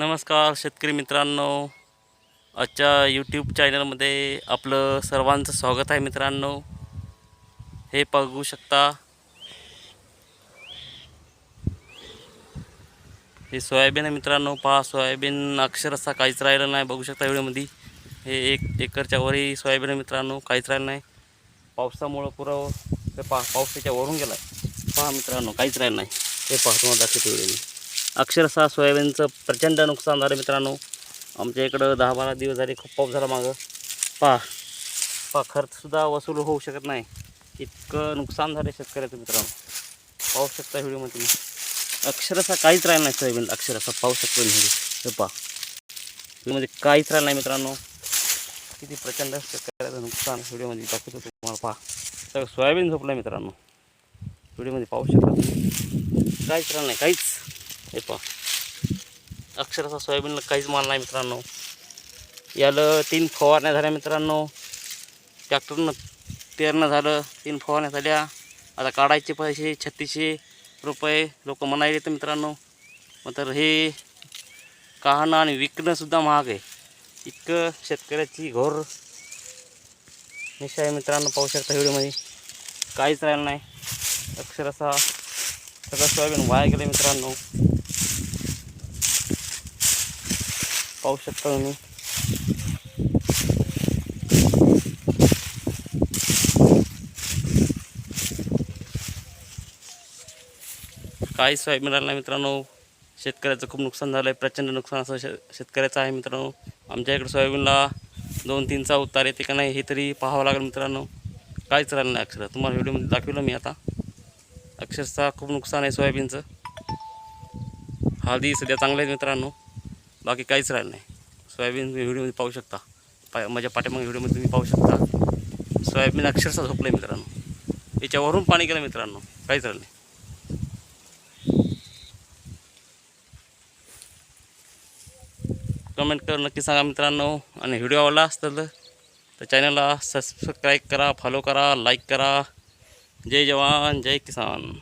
नमस्कार शेतकरी मित्रांनो. आजच्या यूट्यूब चॅनलमध्ये आपलं सर्वांचं स्वागत आहे मित्रांनो. हे बघू शकता. हे सोयाबीन आहे मित्रांनो. पहा सोयाबीन अक्षरशः काहीच राहिलं नाही. बघू शकता व्हिडिओमध्ये हे एक एकरच्या वरही सोयाबीन आहे मित्रांनो. काहीच राहिलं नाही. पावसामुळं पुरं हे पहा पावसाच्या वरून गेला आहे पहा मित्रांनो काहीच राहिलं नाही. हे पहा तुम्हाला दाखवतो व्हिडिओ अक्षरशः सोयाबीनचं प्रचंड नुकसान झालं मित्रांनो. आमच्या इकडं दहा बारा दिवस झाले खूप पाऊस झाला मागं. पहा पहा खर्चसुद्धा वसूल होऊ शकत नाही. इतकं नुकसान झालं शेतकऱ्याचं मित्रांनो. पाहू शकता व्हिडिओमध्ये तुम्ही. अक्षरशः काहीच राहिलं नाही सोयाबीन. अक्षरशः पाहू शकतो व्हिडिओ. हे पहा. व्हिडिओमध्ये काहीच राहिलं नाही मित्रांनो. किती प्रचंड शेतकऱ्याचं नुकसान व्हिडिओमध्ये दाखवतो तुम्हाला. पहा. सगळं सोयाबीन झोपलं मित्रांनो. व्हिडिओमध्ये पाहू शकता तुम्ही. काहीच राहिलं नाही. काहीच. हे पहा. अक्षरशः सोयाबीनला काहीच माल नाही मित्रांनो. याला तीन फवारण्या झाल्या मित्रांनो. ट्रॅक्टरनं पेरणं झालं तीन फवारण्या झाल्या. आता काढायचे पैसे छत्तीसशे रुपये लोक म्हणायले तर मित्रांनो. मग तर हे काढणं आणि विकणंसुद्धा महाग आहे. इतकं शेतकऱ्याची घोर निशा आहे मित्रांनो पाहू शकता व्हिडिओमध्ये. काहीच राहिलं नाही. अक्षरशः सगळं सोयाबीन वाया गेलं मित्रांनो. पाहू शकता तुम्ही. काही सोयाबीन राहिलं नाही मित्रांनो. शेतकऱ्याचं खूप नुकसान झालं आहे प्रचंड नुकसान असं शे शेतकऱ्याचं आहे मित्रांनो. आमच्या इकडे सोयाबीनला दोन तीनचा उतार येते का नाही हे तरी पाहावं लागेल मित्रांनो. काहीच राहिलं नाही अक्षर. तुम्हाला व्हिडिओमध्ये दाखवलं मी आता. अक्षरशः खूप नुकसान आहे सोयाबीनचं. हळदी सध्या चांगलं आहे मित्रांनो. बाकी काहीच राहिलं नाही. सोयाबीन तुम्ही व्हिडिओमध्ये पाहू शकता. पा माझ्या पाठीमागे व्हिडिओमध्ये तुम्ही पाहू शकता. सोयाबीन अक्षरशः झोपलं आहे मित्रांनो. याच्यावरून पाणी गेलं मित्रांनो. काहीच राहिलं नाही. कमेंट कर नक्की सांगा मित्रांनो. आणि व्हिडिओ आवडला असेल तर चॅनलला सबस्क्राईब करा फॉलो करा लाईक करा. जय जवान जय किसान.